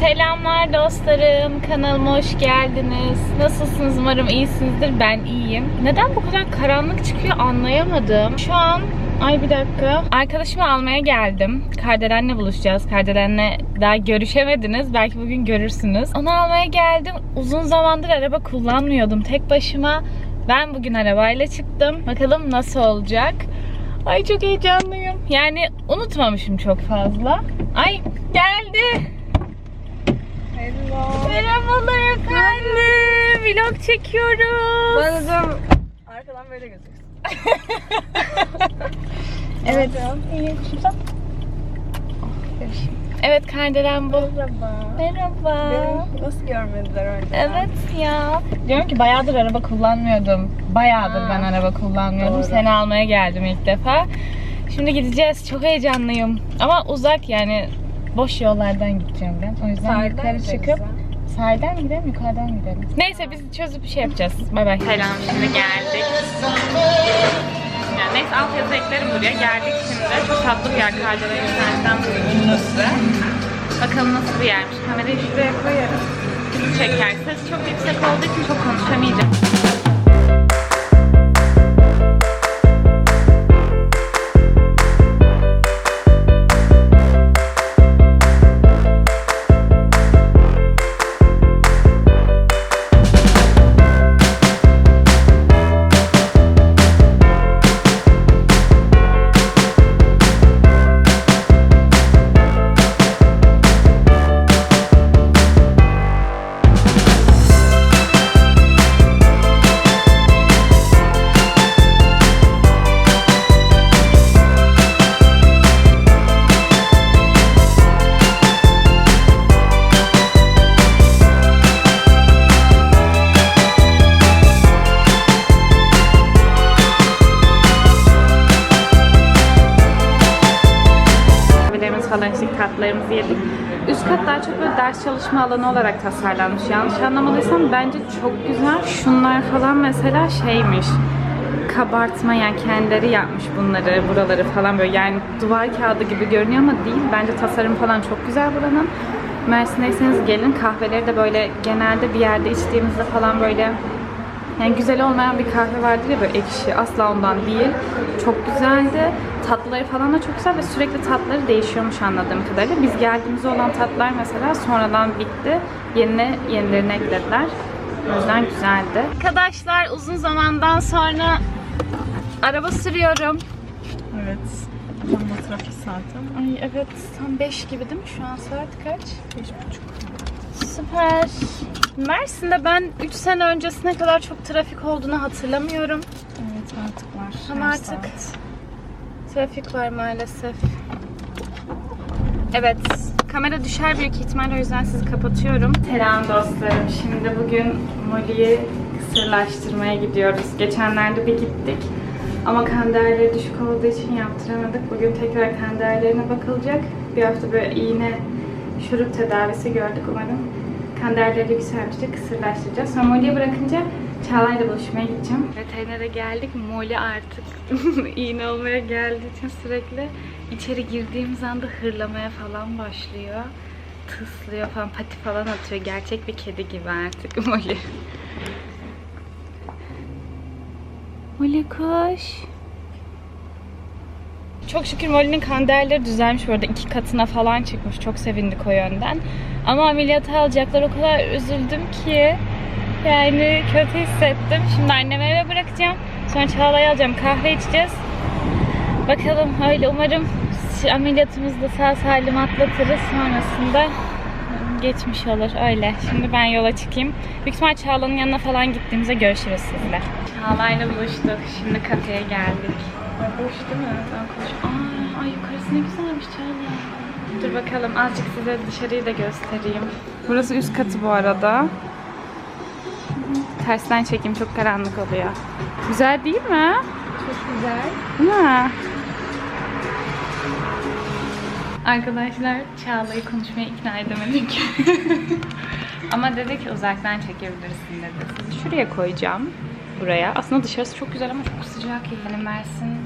Selamlar dostlarım. Kanalıma hoş geldiniz. Nasılsınız? Umarım iyisinizdir. Ben iyiyim. Neden bu kadar karanlık çıkıyor anlayamadım. Şu an Ay bir dakika. Arkadaşımı almaya geldim. Kardelen'le buluşacağız. Kardelen'le daha görüşemediniz. Belki bugün görürsünüz. Onu almaya geldim. Uzun zamandır araba kullanmıyordum. Tek başıma ben bugün arabayla çıktım. Bakalım nasıl olacak. Ay çok heyecanlıyım. Yani unutmamışım çok fazla. Ay geldi. Hello. Merhabalar efendim. Vlog çekiyoruz. Ben dedim arkadan böyle gözüksün. Evet. İyi. Evet Kardelen bu. Merhaba. Merhaba. Beni nasıl görmediler önce? Evet ya. Diyorum ki bayağıdır araba kullanmıyordum. Bayağıdır Ha. ben araba kullanmıyordum. Doğru. Seni almaya geldim ilk defa. Şimdi gideceğiz. Çok heyecanlıyım. Ama uzak yani boş yollardan gideceğim ben. O yüzden Sahilden yukarı çıkıp ya. sahilden gidelim yukarıdan gidelim? Neyse biz çözüp bir şey yapacağız. Bay bay. Selam şimdi geldik. Yani neyse alt yazı eklerim buraya. Geldik şimdi. Çok tatlı bir yer. Kardelen internetten buldum size. Bakalım nasıl bir yermiş. Kamerayı şuraya koyarım. Bizi çeker. Ses çok yüksek olduğu için çok konuşamayacağım. Falan içtik, tatlarımızı yedik. Üst kat daha çok böyle ders çalışma alanı olarak tasarlanmış. Yanlış anlamadıysam bence çok güzel. Şunlar falan mesela şeymiş. Kabartma yani kendileri yapmış bunları, buraları falan böyle yani duvar kağıdı gibi görünüyor ama değil. Bence tasarım falan çok güzel buranın. Mersin'deyseniz gelin kahveleri de böyle genelde bir yerde içtiğimizde falan böyle yani güzel olmayan bir kahve vardır ya böyle ekşi. Asla ondan değil. Çok güzeldi. Tatlıları falan da çok güzel ve sürekli tatları değişiyormuş anladığım kadarıyla. Biz geldiğimizde olan tatlar mesela sonradan bitti. Yenine yenilerini eklediler. O yüzden güzeldi. Arkadaşlar uzun zamandan sonra araba sürüyorum. Evet. Tam da trafik saatim. Ay evet tam 5 gibi değil mi şu an saat kaç? Beş buçuk. Süper. Mersin'de ben 3 sene öncesine kadar çok trafik olduğunu hatırlamıyorum. Evet artık var. Ama Her artık saat. Trafik var maalesef. Evet, kamera düşer büyük ihtimalle o yüzden sizi kapatıyorum. Selam dostlarım. Şimdi bugün Molly'yi kısırlaştırmaya gidiyoruz. Geçenlerde bir gittik. Ama kan değerleri düşük olduğu için yaptıramadık. Bugün tekrar kan değerlerine bakılacak. Bir hafta böyle iğne şurup tedavisi gördük umarım. Kan değerleri yükselmişti. Kısırlaştıracağız. Sonra Molly'yi bırakınca Çağla'yla buluşmaya gideceğim. Veterinere geldik. Molly artık iğne olmaya geldiği için sürekli içeri girdiğimiz anda hırlamaya falan başlıyor. Tıslıyor falan, pati falan atıyor. Gerçek bir kedi gibi artık Molly. Molly koş. Çok şükür Molly'nin kan değerleri düzelmiş bu arada. iki katına falan çıkmış. Çok sevindik o yönden. Ama ameliyata alacaklar o kadar üzüldüm ki. Yani kötü hissettim. Şimdi anneme eve bırakacağım. Sonra Çağla'yı alacağım. Kahve içeceğiz. Bakalım öyle umarım ameliyatımızı da sağ salim atlatırız. Sonrasında geçmiş olur öyle. Şimdi ben yola çıkayım. Büyük ihtimal Çağla'nın yanına falan gittiğimizde görüşürüz sizinle. Çağla'yla buluştuk. Şimdi kafeye geldik. Boş değil mi? Ben koş. Aa, ay yukarısı ne güzelmiş Çağla. Dur bakalım azıcık size dışarıyı da göstereyim. Burası üst katı bu arada. Tersten çekeyim çok karanlık oluyor. Güzel değil mi? Çok güzel. Değil mi? Arkadaşlar Çağla'yı konuşmaya ikna edemedik. Ama dedi ki uzaktan çekebilirsin dedi. Sizi şuraya koyacağım. Buraya. Aslında dışarısı çok güzel ama çok sıcak yani Mersin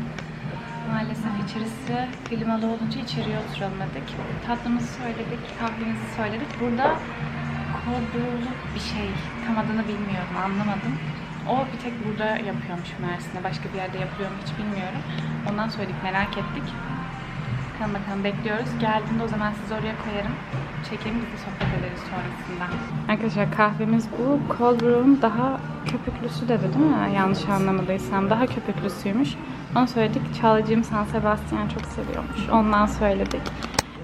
Maalesef içerisi klimalı olunca içeriye oturalım dedik. Tatlımızı söyledik, kahvemizi söyledik. Burada brew'luk bir şey. Tam adını bilmiyorum, anlamadım. O bir tek burada yapıyormuş Mersin'de. Başka bir yerde yapılıyor mu hiç bilmiyorum. Ondan söyledik, merak ettik. Bakalım bakalım bekliyoruz. Geldiğinde o zaman sizi oraya koyarım. Çekelim biz de sohbet ederiz sonrasında. Arkadaşlar kahvemiz bu. Cold brew'un daha köpüklüsü dedi değil mi? Yanlış anlamadıysam. Daha köpüklüsüymüş. Onu söyledik. Çağlacığım San Sebastian çok seviyormuş. Ondan söyledik.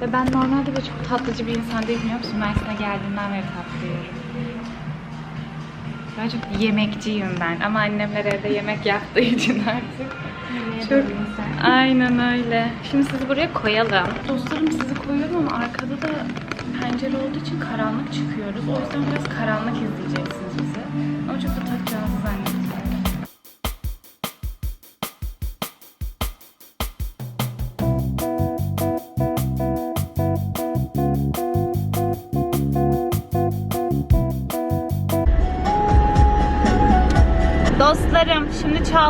Ve ben normalde böyle çok tatlıcı bir insan değilim biliyor musun? Mersin'e geldiğimden beri tatlı yiyorum. Daha çok yemekçiyim ben. Ama annemler evde yemek yaptığı için artık. Çok Aynen öyle. Şimdi sizi buraya koyalım. Dostlarım sizi koyuyorum ama arkada da pencere olduğu için karanlık çıkıyoruz. O yüzden biraz karanlık izleyeceksiniz bizi. Ama çok da takacağınızı zannetmiyorum.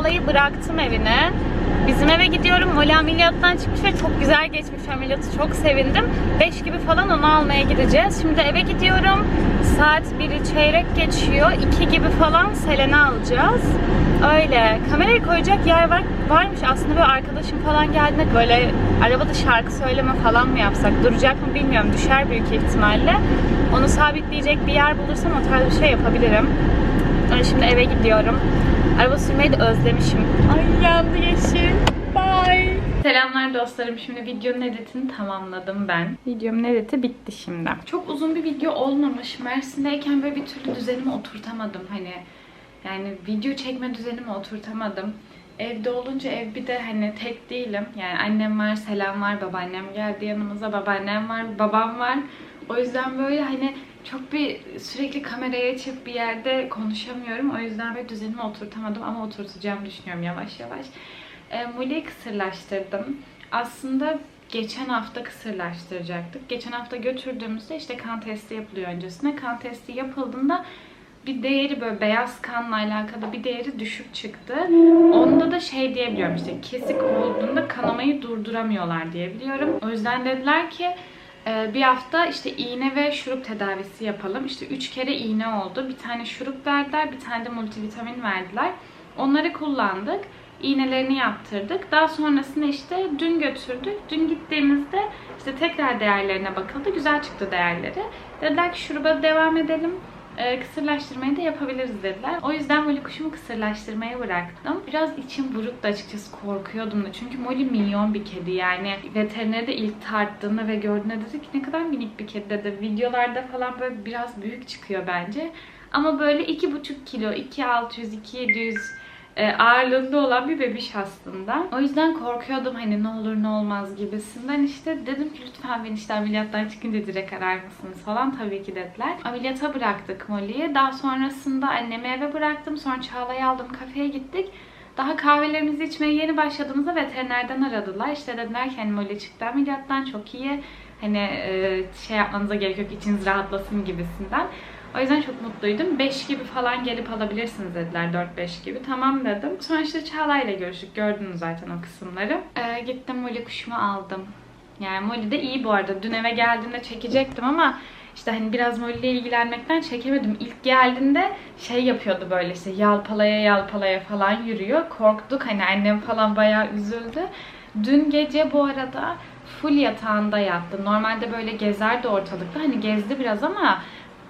Çağla'yı bıraktım evine. Bizim eve gidiyorum. Molly ameliyattan çıkmış ve çok güzel geçmiş ameliyatı. Çok sevindim. 5 gibi falan onu almaya gideceğiz. Şimdi eve gidiyorum. Saat 1'i çeyrek geçiyor. 2 gibi falan Selen'i alacağız. Öyle. Kamerayı koyacak yer var, varmış. Aslında böyle arkadaşım falan geldiğinde böyle arabada şarkı söyleme falan mı yapsak? Duracak mı bilmiyorum. Düşer büyük ihtimalle. Onu sabitleyecek bir yer bulursam o tarz bir şey yapabilirim. Ben şimdi eve gidiyorum. Araba sürmeyi de özlemişim. Ay yandı yeşil. Bye. Selamlar dostlarım. Şimdi videonun editini tamamladım ben. Videomun editi bitti şimdi. Çok uzun bir video olmamış. Mersin'deyken böyle bir türlü düzenimi oturtamadım. Hani yani video çekme düzenimi oturtamadım. Evde olunca ev bir de hani tek değilim. Yani annem var, selam var, babaannem geldi yanımıza, babaannem var, babam var. O yüzden böyle hani çok bir sürekli kamerayı açıp bir yerde konuşamıyorum. O yüzden böyle düzenimi oturtamadım ama oturtacağım düşünüyorum yavaş yavaş. E, Molly'yi kısırlaştırdım. Aslında geçen hafta kısırlaştıracaktık. Geçen hafta götürdüğümüzde işte kan testi yapılıyor öncesine. Kan testi yapıldığında bir değeri böyle beyaz kanla alakalı bir değeri düşük çıktı. Onda da şey diyebiliyorum işte kesik olduğunda kanamayı durduramıyorlar diyebiliyorum. O yüzden dediler ki bir hafta işte iğne ve şurup tedavisi yapalım. İşte üç kere iğne oldu. Bir tane şurup verdiler, bir tane de multivitamin verdiler. Onları kullandık. İğnelerini yaptırdık. Daha sonrasında işte dün götürdük. Dün gittiğimizde işte tekrar değerlerine bakıldı. Güzel çıktı değerleri. Dediler ki şuruba devam edelim. E, kısırlaştırmayı da yapabiliriz dediler. O yüzden Molly kuşumu kısırlaştırmaya bıraktım. Biraz içim buruktu açıkçası korkuyordum da. Çünkü Molly milyon bir kedi yani. Veterinere de ilk tarttığında ve gördüğünde dedi ki ne kadar minik bir kedi dedi. Videolarda falan böyle biraz büyük çıkıyor bence. Ama böyle 2,5 kilo, 2,600, 2,700 e, ağırlığında olan bir bebiş aslında. O yüzden korkuyordum hani ne olur ne olmaz gibisinden. işte dedim ki lütfen beni işte ameliyattan çıkınca direkt arar mısınız falan. Tabii ki dediler. Ameliyata bıraktık Molly'yi. Daha sonrasında annemi eve bıraktım. Sonra Çağla'yı aldım kafeye gittik. Daha kahvelerimizi içmeye yeni başladığımızda veterinerden aradılar. İşte dediler ki hani Molly çıktı ameliyattan çok iyi. Hani e, şey yapmanıza gerek yok içiniz rahatlasın gibisinden. O yüzden çok mutluydum. 5 gibi falan gelip alabilirsiniz dediler. 4-5 gibi. Tamam dedim. Sonra işte Çağla ile görüştük. Gördünüz zaten o kısımları. Ee, gittim Molly kuşumu aldım. Yani Molly de iyi bu arada. Dün eve geldiğimde çekecektim ama işte hani biraz Molly ile ilgilenmekten çekemedim. İlk geldiğinde şey yapıyordu böyle işte yalpalaya yalpalaya falan yürüyor. Korktuk hani annem falan bayağı üzüldü. Dün gece bu arada full yatağında yattı. Normalde böyle gezerdi ortalıkta. Hani gezdi biraz ama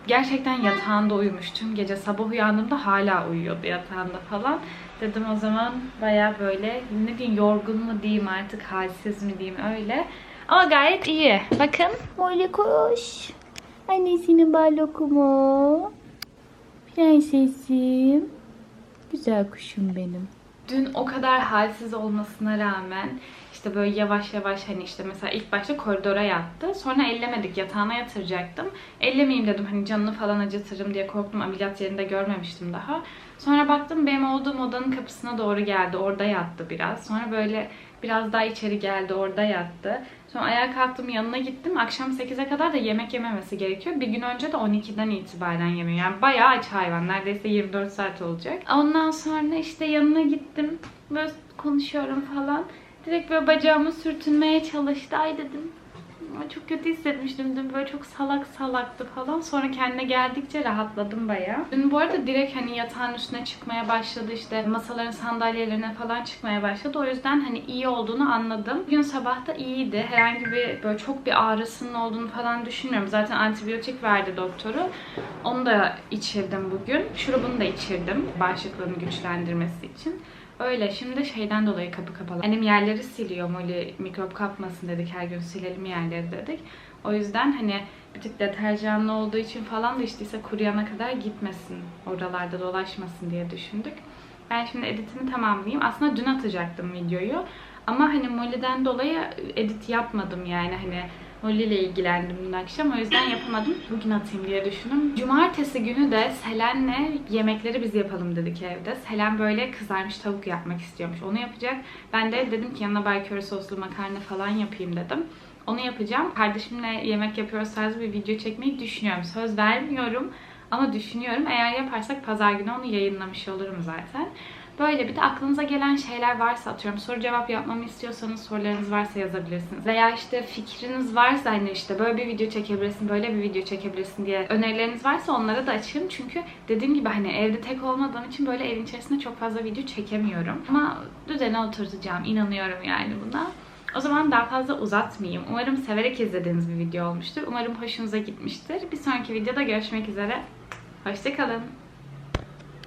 gerçekten yatağında uyumuş. Tüm gece sabah uyandığımda hala uyuyordu yatağında falan. Dedim o zaman baya böyle ne diyeyim yorgun mu diyeyim artık halsiz mi diyeyim öyle. Ama gayet iyi. Bakın. Molly kuş. Annesinin balokumu. Prensesim. Güzel kuşum benim. Dün o kadar halsiz olmasına rağmen işte böyle yavaş yavaş hani işte mesela ilk başta koridora yattı. Sonra ellemedik. Yatağına yatıracaktım. Ellemeyeyim dedim hani canını falan acıtırım diye korktum. Ameliyat yerinde görmemiştim daha. Sonra baktım benim olduğum odanın kapısına doğru geldi. Orada yattı biraz. Sonra böyle biraz daha içeri geldi. Orada yattı. Sonra ayağa kalktım yanına gittim. Akşam 8'e kadar da yemek yememesi gerekiyor. Bir gün önce de 12'den itibaren yemiyor. Yani bayağı aç hayvan. Neredeyse 24 saat olacak. Ondan sonra işte yanına gittim. Böyle konuşuyorum falan. Direkt böyle bacağımı sürtünmeye çalıştı. Ay dedim. Ama çok kötü hissetmiştim dün böyle çok salak salaktı falan. Sonra kendine geldikçe rahatladım bayağı. Dün bu arada direkt hani yatağın üstüne çıkmaya başladı işte masaların sandalyelerine falan çıkmaya başladı. O yüzden hani iyi olduğunu anladım. Bugün sabah da iyiydi. Herhangi bir böyle çok bir ağrısının olduğunu falan düşünmüyorum. Zaten antibiyotik verdi doktoru. Onu da içirdim bugün. Şurubunu da içirdim bağışıklığını güçlendirmesi için. Öyle şimdi şeyden dolayı kapı kapalı. Annem yerleri siliyor Molly mikrop kapmasın dedik her gün silelim yerleri dedik. O yüzden hani bir tık deterjanlı olduğu için falan da işteyse kuruyana kadar gitmesin. Oralarda dolaşmasın diye düşündük. Ben şimdi editini tamamlayayım. Aslında dün atacaktım videoyu. Ama hani Molly'den dolayı edit yapmadım yani hani Molly ile ilgilendim dün akşam. O yüzden yapamadım. Bugün atayım diye düşündüm. Cumartesi günü de Selen'le yemekleri biz yapalım dedik evde. Selen böyle kızarmış tavuk yapmak istiyormuş. Onu yapacak. Ben de dedim ki yanına köri soslu makarna falan yapayım dedim. Onu yapacağım. Kardeşimle yemek yapıyoruz tarzı bir video çekmeyi düşünüyorum. Söz vermiyorum ama düşünüyorum. Eğer yaparsak pazar günü onu yayınlamış olurum zaten. Böyle bir de aklınıza gelen şeyler varsa atıyorum soru cevap yapmamı istiyorsanız sorularınız varsa yazabilirsiniz. Veya işte fikriniz varsa hani işte böyle bir video çekebilirsin, böyle bir video çekebilirsin diye önerileriniz varsa onlara da açayım. Çünkü dediğim gibi hani evde tek olmadığım için böyle evin içerisinde çok fazla video çekemiyorum. Ama düzene oturtacağım. inanıyorum yani buna. O zaman daha fazla uzatmayayım. Umarım severek izlediğiniz bir video olmuştur. Umarım hoşunuza gitmiştir. Bir sonraki videoda görüşmek üzere. Hoşçakalın.